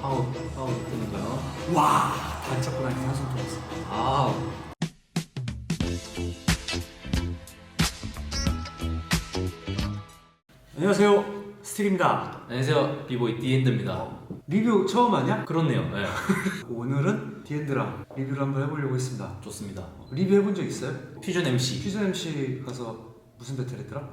파워 파워 뜨는가요? 와 다리 잡고 나니까 한숨 돌았어 아 안녕하세요 스틸입니다 안녕하세요 비보이 디엔드입니다. 리뷰 처음 하냐? 그렇네요. 네. 오늘은 디엔드랑 리뷰를 한번 해보려고 했습니다 좋습니다. 리뷰 해본 적 있어요? 퓨전 MC 퓨전 MC 가서 무슨 배틀 했더라?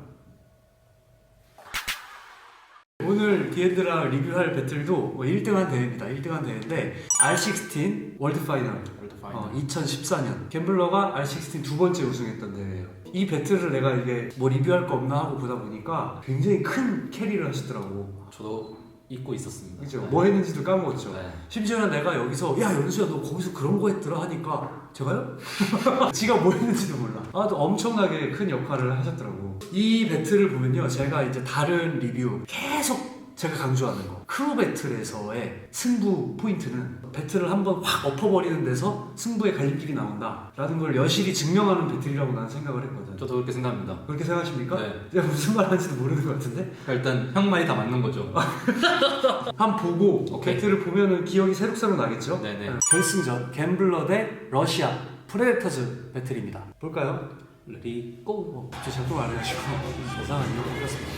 오늘 디엔드랑 리뷰할 배틀도 뭐 1등한 대회입니다 1등한 대회인데 R16 월드 파이널 월드 어, 2014년 갬블러가 R16 두 번째 우승했던 대회예요. 이 배틀을 내가 이게 뭐 리뷰할 거 없나 하고 보다 보니까 굉장히 큰 캐리를 하시더라고. 저도 잊고 있었습니다. 그죠? 네. 뭐 했는지도 까먹었죠. 네. 심지어는 내가 여기서 야 연수야 너 거기서 그런 거 했더라 하니까 제가요? 지가 뭐 했는지도 몰라. 아, 또 엄청나게 큰 역할을 하셨더라고. 이 배틀을 보면요, 제가 이제 다른 리뷰 계속 제가 강조하는 거. 크루 배틀에서의 승부 포인트는 배틀을 한번 확 엎어버리는 데서 승부의 갈림길이 나온다. 라는 걸 여실히 증명하는 배틀이라고 나는 생각을 했거든. 저도 그렇게 생각합니다. 그렇게 생각하십니까? 네. 제가 무슨 말 하는지도 모르는 것 같은데? 일단 형 말이 다 맞는 거죠. 한 보고 오케이. 배틀을 보면은 기억이 새록새록 나겠죠? 네네. 결승전 갬블러 대 러시아 프레데터즈 배틀입니다. 볼까요? 레디 고. 저 자꾸 말해가지고 이상한 이유 생겼습니다.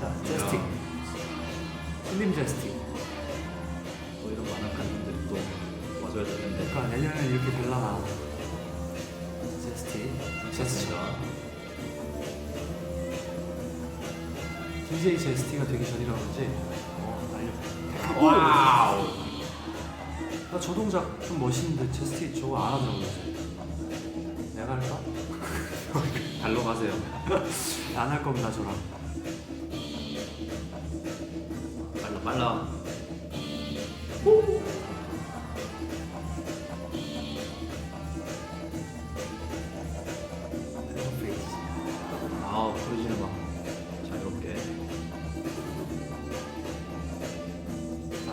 자, 제스틱. 슬림 제스틱. 뭐 이런 만악한 분들이 또 와줘야 되는데. 그러니까 내년에는 이렇게 될라나. 제스틱. 제스가 DJ 제스티가 되기 전이라 그런지 어, 날려. 와우. 나저 동작 좀 멋있는데 제스티 저거 안 하더라고요. 내가 할까? 달로 가세요. 안 할 겁니다 저랑. 빨라. 아우 보여지는 막 자유롭게. 자,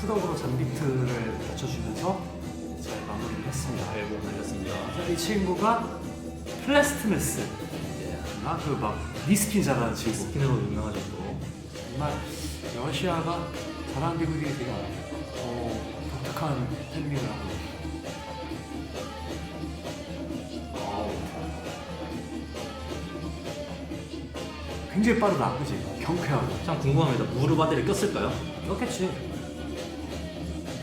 푸덕으로 잔비트를 받쳐주면서 잘 마무리를 했습니다. 알고 날렸습니다. 자, 이 친구가 플래스트메스. 아, 그막 니스핀 잘하는 친구. 스킨으로 유명하셨고. 정말 러시아가 잘하는 기분이 되게. 어, 독특한 템밍을 하고. 굉장히 빠르다, 그지? 경쾌하고. 참 궁금합니다. 무릎 아대를 꼈을까요? 꼈겠지.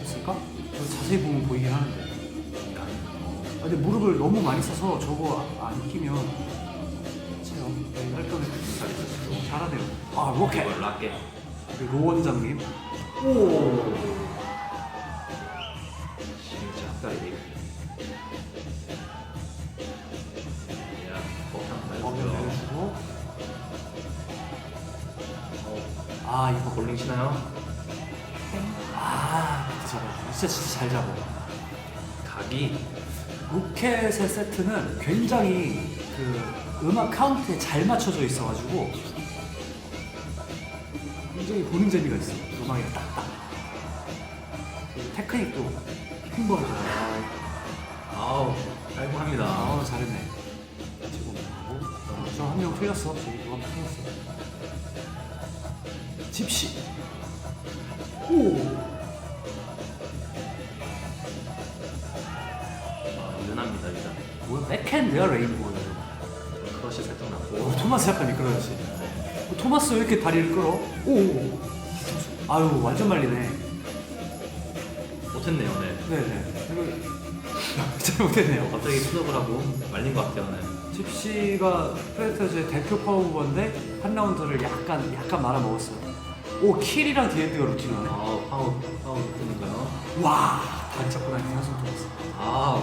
꼈을까? 저 자세히 보면 보이긴 하는데. 아, 근데 무릎을 너무 많이 써서 저거 안 끼면 체요. 깔끔해. 잘했었고. 잘하네요. 아, 로켓. 이걸. 우리 로 원장님. 오. 진짜 앞다리. 야, 폭탄 범면 날려주고요. 내려주고. 아, 이거 볼링 치나요? 아, 잡아주네. 진짜 진짜 잘 잡아. 각이 로켓의 세트는 굉장히 그 음악 카운트에 잘 맞춰져 있어가지고 굉장히 보는 재미가 있어. 음악이 딱딱. 테크닉도 좋아. 아우 깔끔합니다. 아, 잘했네. 지금 하고 어, 저한 명 틀렸어. 저기 누가 틀렸어. 집시. 오. 아, 유난합니다 일단. 뭐야? 백핸드야 레인보우는. 크러쉬 살짝 오, 났고. 토마스 약간 미끄러졌지. 어, 토마스 왜 이렇게 다리를 끌어? 오. 아유 완전 말리네. 못했네요, 네. 네네. 이거 잘 못했네요. 갑자기 수업을 하고 말린 것 같아요, 네. 집시가 프레데터즈의 대표 파워무버인데 한 라운드를 약간 약간 말아 먹었어요. 오 킬이랑 디엔드가 루틴하네. 아우 파워 파워 뜨는가요? 와 다리 잡고 나니까 한숨 돌았어. 아우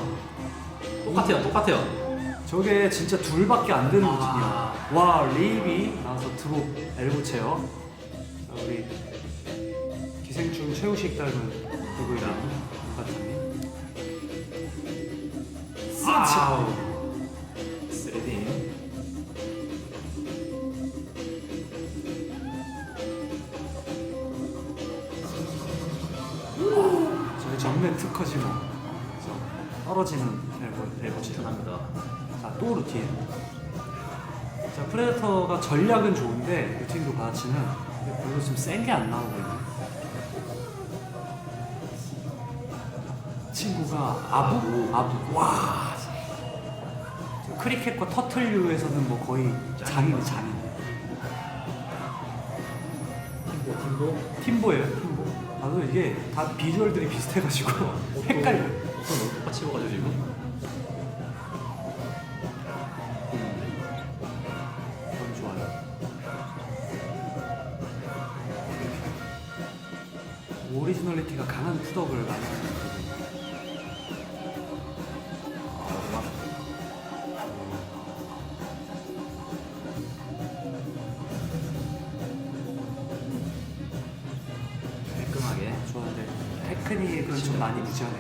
똑같아요, 똑같아요. 저게 진짜 둘밖에 안 되는 아. 루틴이야. 와 리입이 나와서 드롭 엘보 체어. 자, 우리 기생충 최우식 닮은 누구이랑 반장님. 아우 스레딩. 저기 정면 특허지 뭐. 그래서 떨어지는 엘보 엘보 체어. 추천합니다. 자, 또 루틴. 자, 프레데터가 전략은 좋은데 루틴도 받아치는 근데 별로 좀 센 게 안 나오고 있네. 친구가 아부? 아부. 와. 저 크리켓과 터틀류에서는 뭐 거의 장인 장인. 팀보 팀보 팀보예요, 팀보. 나도 이게 다 비주얼들이 비슷해가지고 헷갈려. 똑같이 입어가지고 지금 강한 푸덕을 많이 하는 깔끔하게 좋아하는데 테크닉은 좀 많이 부지런해.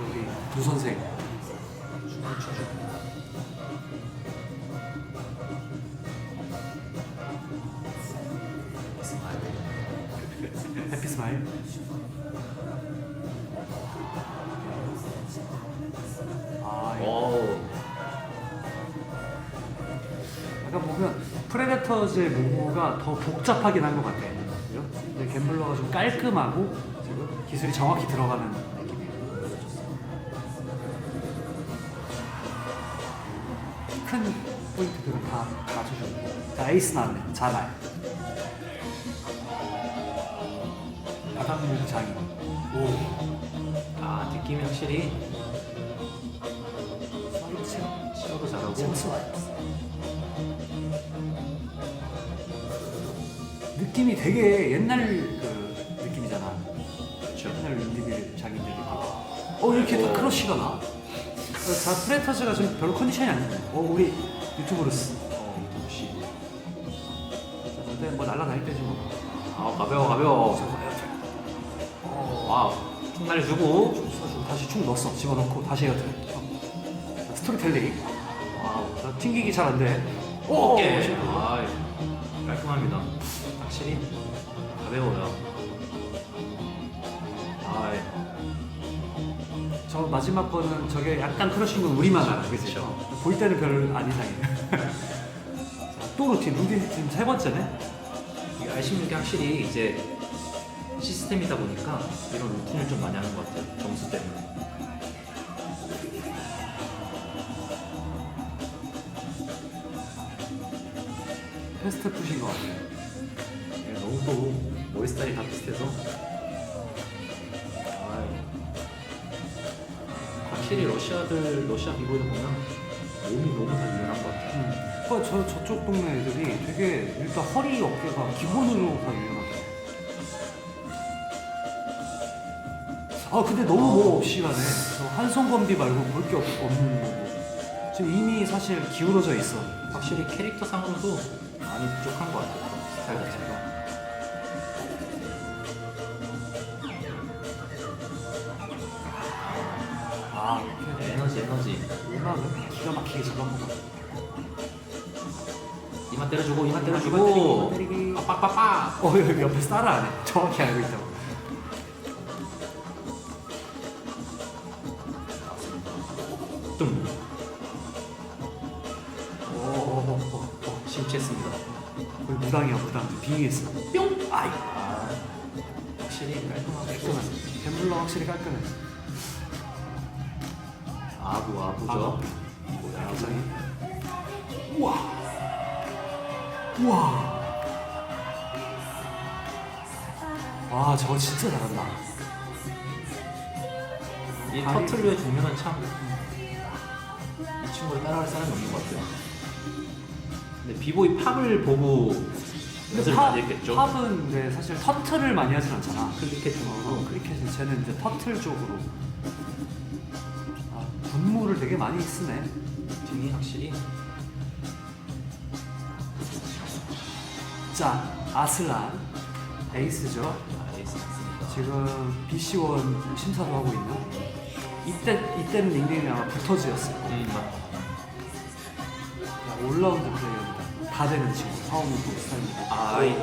여기 두 선생. 해피 스마일. 프레데터즈의 모모가 더 복잡하긴 한 것 같아요. 그죠? 근데 갬블러가 좀 깔끔하고 지금 기술이 정확히 들어가는 느낌이에요. 큰 포인트들은 다 맞춰주고. 자, 에이스 나왔네. 자날. 바닥물 장인. 오. 아 느낌이 확실히 서비스. 시어도 잘하고 센스 와이 느낌이 되게 옛날 그 느낌이잖아. 그렇죠 옛날 윈디빌 자기들 느낌. 어 이렇게 다 어. 크러쉬가 나. 어, 자 프레터즈가 좀 별로 컨디션이 안 좋네. 어 우리 유튜브로스. 어 역시 자, 근데 뭐 날라다닐 때지 뭐. 아 가벼워 가벼워 어, 와축 날려주고 다시 축 넣었어. 집어넣고 다시 해야 돼. 어. 자, 스토리텔링. 자, 튕기기 잘 안 돼. 어깨 멋있다. 아 깔끔합니다 확실히 가벼워요 아저 마지막 거는 저게 약간 크러쉬인 건 우리만 알아. 어, 볼 때는 별안 이상해. 자, 또 루틴, 루틴 지금 세 번째네? 이게 R16이 확실히 이제 시스템이다 보니까 이런 루틴을 좀 많이 하는 것 같아요 점수 때문에 패스트 푸신 것 같아요. 또 머리 스타일이 다 비슷해서 아이. 확실히 러시아들 러시아 비보이들 보면 몸이 너무 다 유연한 것 같아요 음. 어, 저, 저쪽 동네 애들이 되게 일단 허리, 어깨가 기본으로 다 유연하다. 아, 근데 너무 뭐 없이 가네. 저 한손건비 말고 볼 게 없는 거고. 지금 이미 사실 기울어져 있어. 확실히 캐릭터 상으로도 많이 부족한 것 같아요 스타일 자체가 에너지 음악은 기가 막히게 잡아먹어. 이만 때려주고 이만 때려주고 때리기, 이만 때리기. 어, 여기 옆에서 따라하네. 정확히 알고 있다고. 뚱 오, 오, 오, 오. 심취했습니다 거의 무당이야, 무당. 빙의했어. 뿅! 아이. 아 확실히 깔끔하게 깔끔하네. 갬블러 확실히 깔끔해. 아부 아부죠 아부. 뭐야 굉장히. 우와. 우와. 와, 저거 진짜 잘한다. 이 다리. 터틀류의 종류는 참 이 친구를 따라갈 사람이 없는 것 같아요. 근데 비보이 팝을 보고 연습을 팝- 많이 했겠죠. 팝은 근데 사실 터틀을 많이 하진 않잖아. 클리켓 어, 크리켓은 쟤는 이제 터틀 쪽으로. 아, 분무를 되게 많이 쓰네. 등이 확실히 자, 아슬란. 에이스죠. 알겠습니다 지금 BC1 심사도 하고 있는. 이때, 이때는 닉네임이 아마 부터즈였어요. 음, 맞- 야, 올라운드 플레이어입니다. 다 되는 친구. 사업도 스타일이고. 아, 이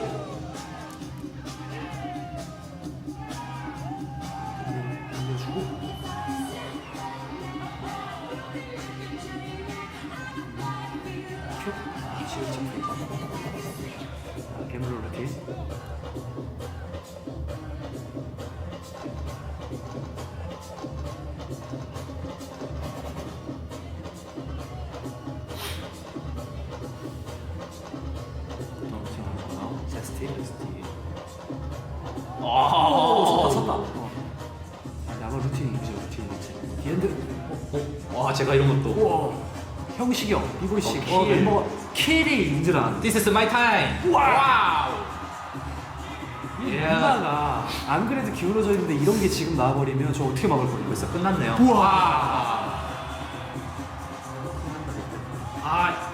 아, 야마루틴이군요 루틴 루틴. 얘네들, 어, 와, 제가 이런 것도. 형식형, 이불식. 어, 킬. 멤버가 킬이 인줄 알았는데. This is my time. 우와. 예. 누나가 안 그래도 기울어져 있는데 이런 게 지금 나와버리면 저 어떻게 막을 거예요? 벌써 끝났네요. 우와. 아,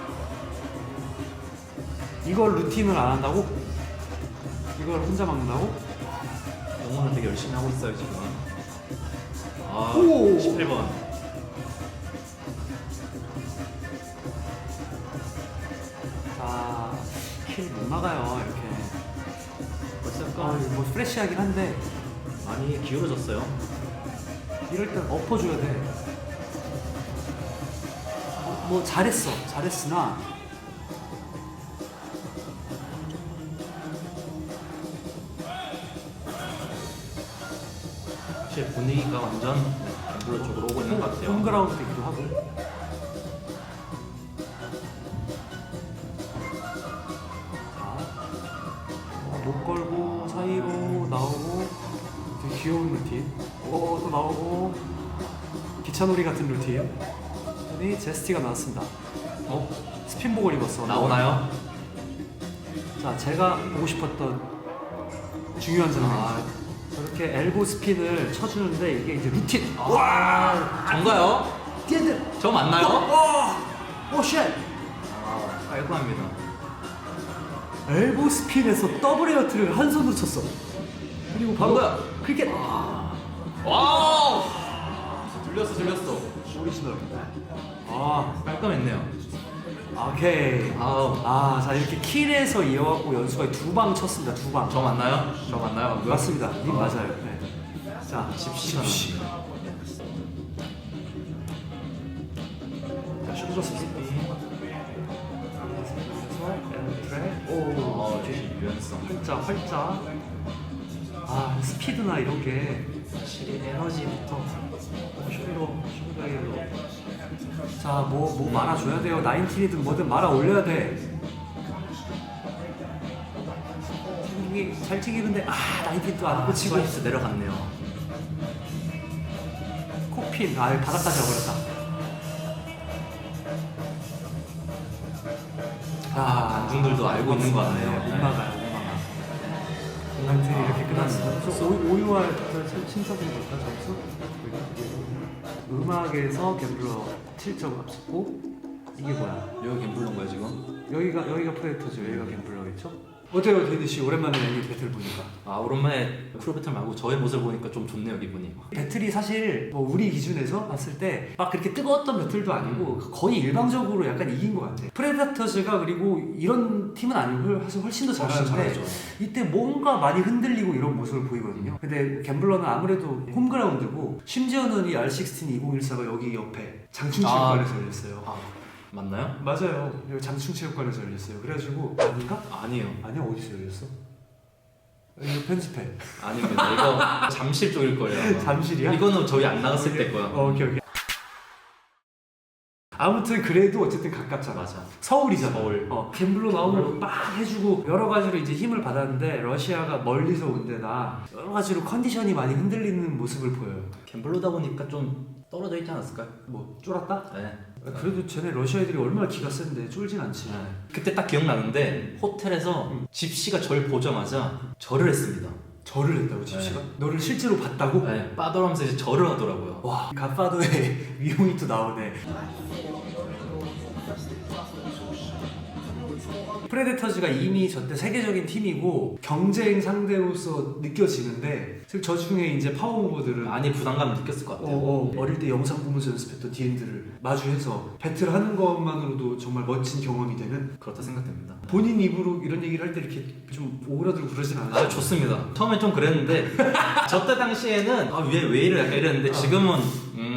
이걸 루틴을 안 한다고? 이걸 혼자 막는다고? 영어는 되게 열심히 하고 있어요 지금. 아, 오. 18번. 뭐 프레시하긴 한데 많이 기울어졌어요. 이럴 땐 엎어줘야 돼. 뭐, 뭐 잘했어, 잘했으나 사실 분위기가 완전 갬블러 쪽으로 오고 있는 것 같아요. 홈그라운드이기도 하고. 귀여운 루틴. 오, 또 나오고 기차놀이 같은 루틴. 이 제스티가 나왔습니다. 어? 스핀복을 입었어. 나오나요? 자, 제가 보고 싶었던 중요한 장면. 아, 저렇게 엘보 스핀을 쳐주는데 이게 이제 루틴. 와, 전가요? 뛰어들. 저 맞나요? 와, 오 쉣. 아, 깔끔합니다. 엘보 스핀에서 더블 에어트를 한 손으로 쳤어. 그리고 바로 뭔가- 크리켓. 와우! 들렸어, 들렸어. 오리지널. 아, 깔끔했네요. 오케이. 아우, 아, 자 이렇게 킬에서 이어갖고 연수가 두 방 쳤습니다. 두 방. 저 맞나요? 저 맞나요? 방금? 맞습니다. 님 어. 맞아요. 네. 자, 집시가 집시. 나왔네요. 자, 스핀. 트랙. 오, 어, 유연성. 활짝 활짝. 아, 스피드나 이런 게 확실히 에너지부터 슈리로 슈리로. 자, 뭐 뭐 말아줘야 돼요. 나인틴이든 뭐든 말아 올려야 돼. 튀김이 잘 튀기는데 아 나인틴 또안 아, 꽂히고 스와이스 내려갔네요. 코핀 아 바닥까지 와버렸다. 아, 관중들도 알고 있는 것 같네요. 못 막아 나인틴이 이렇게 끝났습니다. 저 오- 오유알 신사들부터 점수 음악에서 갬블러 7점 앞섰고 이게 뭐야? 여기 갬블러인가요 지금? 여기가 여기가 프레이터죠. 여기가 갬블러겠죠? 어때요, 데니 씨? 오랜만에 이 배틀 보니까. 아 오랜만에 프로 배틀 말고 저의 모습을 보니까 좀 좋네요 기분이. 배틀이 사실 뭐 우리 기준에서 봤을 때 막 그렇게 뜨거웠던 배틀도 아니고 거의 일방적으로 약간 이긴 것 같아. 프레다터즈가 그리고 이런 팀은 아니고 사실 훨씬 더 훨씬 잘하는데 잘하죠. 이때 뭔가 많이 흔들리고 이런 모습을 보이거든요. 근데 갬블러는 아무래도 홈그라운드고 심지어는 이 R16 2014가 여기 옆에 장충체육관에서 열렸어요. 아 맞나요? 맞아요. 여기 장충체육관에서 열렸어요. 그래가지고 아닌가? 아니에요. 아니야 어디서 열렸어? 이거 편집해. 아닙니다. 이거 잠실 쪽일 거예요. 아마. 잠실이야? 이거는 저희 안 나갔을 때 거야. 어, 오케이 오케이. 아무튼 그래도 어쨌든 가깝잖아. 맞아. 서울이잖아. 서울. 어, 갬블러 나오면 막 해주고 여러 가지로 이제 힘을 받았는데 러시아가 멀리서 온 데다 여러 가지로 컨디션이 많이 흔들리는 모습을 보여요. 갬블러다 보니까 좀 떨어져 있지 않았을까요? 뭐 쫄았다? 네. 그래도 쟤네 러시아 애들이 얼마나 기가 센데 쫄진 않지. 네. 그때 딱 기억나는데 호텔에서 집시가 절 보자마자 절을 했습니다. 절을 했다고 집시가? 너를 실제로 봤다고? 네. 빠돌하면서 이제 절을 하더라고요. 와, 갓파더의 위용이 또 나오네. 프레데터즈가 이미 저때 세계적인 팀이고 경쟁 상대로서 느껴지는데 사실 저 중에 이제 파워무버들은 많이 부담감 느꼈을 것 어, 같아요. 어, 어 릴 때 영상 보면서 연습했던 DN들을 마주해서 배틀하는 것만으로도 정말 멋진 경험이 되는 그렇다 생각됩니다. 본인 입으로 이런 얘기를 할 때 이렇게 좀 오그라들고 그러진 않아요. 아 좋습니다. 처음엔 좀 그랬는데 저 때 당시에는 아 왜 왜 이래 약간 이랬는데 지금은 음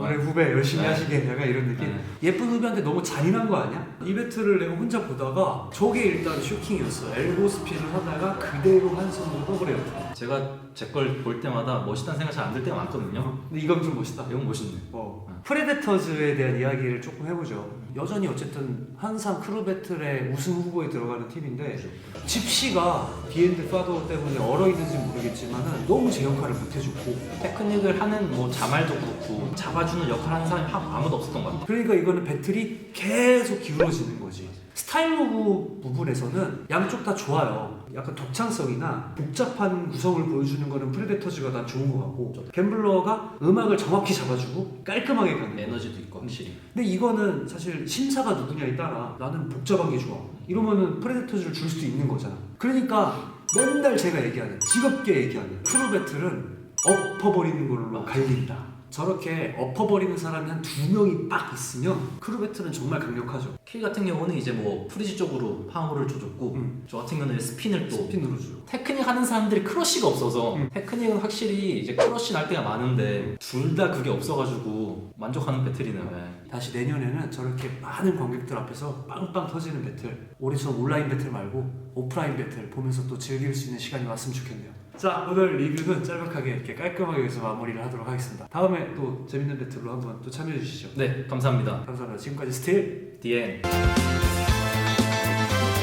올해 후배 열심히 네. 하시게 약간 이런 느낌 네. 예쁜 후배한테 너무 잔인한 거 아니야? 이 배틀을 내가 혼자 보다가 저게 일단 쇼킹이었어 엘보 스피를 하다가 그대로 한 손으로 더블해요 제가 제 걸 볼 때마다 멋있다는 생각 잘 안 들 때가 많거든요. 근데 이건 좀 멋있다 이건 멋있네. 어. 프레데터즈에 대한 이야기를 조금 해보죠 여전히 어쨌든 항상 크루 배틀의 우승 후보에 들어가는 팀인데 집시가 디엔드 파더 때문에 얼어 있는지 모르겠지만은 너무 제 역할을 못 해줬고 테크닉을 하는 뭐 자말도 그렇고 잡아주는 역할 하는 사람이 하- 아무도 없었던 것 같아요. 그러니까 이거는 배틀이 계속 기울어지는 거지. 스타일 오브 부분에서는 양쪽 다 좋아요. 약간 독창성이나 복잡한 구성을 보여주는 거는 프레데터즈가 난 좋은 것 같고 갬블러가 음악을 정확히 잡아주고 깔끔하게 가는 거. 에너지도 있고 확실히. 근데 이거는 사실 심사가 누구냐에 따라 나는 복잡한 게 좋아. 이러면은 프레데터즈를 줄 수도 있는 거잖아. 그러니까 맨날 제가 얘기하는 지겹게 얘기하는 크루 배틀은 엎어버리는 걸로 갈린다. 저렇게 엎어버리는 사람이 한 두 명이 딱 있으면 크루 배틀은 정말 강력하죠. 킬 같은 경우는 이제 뭐 프리지 쪽으로 파워를 줘줬고 음. 저 같은 경우는 스핀을 또 스핀 누르죠. 테크닉 하는 사람들이 크러쉬가 없어서 음. 테크닉은 확실히 이제 크러쉬 날 때가 많은데 둘 다 그게 없어가지고 만족하는 배틀이네. 다시 내년에는 저렇게 많은 관객들 앞에서 빵빵 터지는 배틀 올해처럼 온라인 배틀 말고 오프라인 배틀 보면서 또 즐길 수 있는 시간이 왔으면 좋겠네요 자 오늘 리뷰는 짤막하게 이렇게 깔끔하게 여기서 마무리를 하도록 하겠습니다 다음에 또 재밌는 배틀로 한번 또 참여해 주시죠 네 감사합니다. 감사합니다 지금까지 스틸 디엔.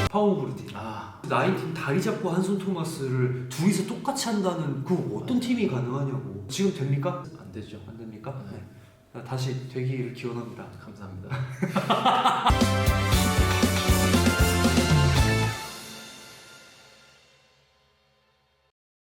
파워브루팀 아 나인팀 다리 잡고 한손 토마스를 둘이서 똑같이 한다는 그 어떤 팀이 가능하냐고 지금 됩니까? 안 되죠. 안 됩니까? 네. 자, 다시 되기를 기원합니다 감사합니다.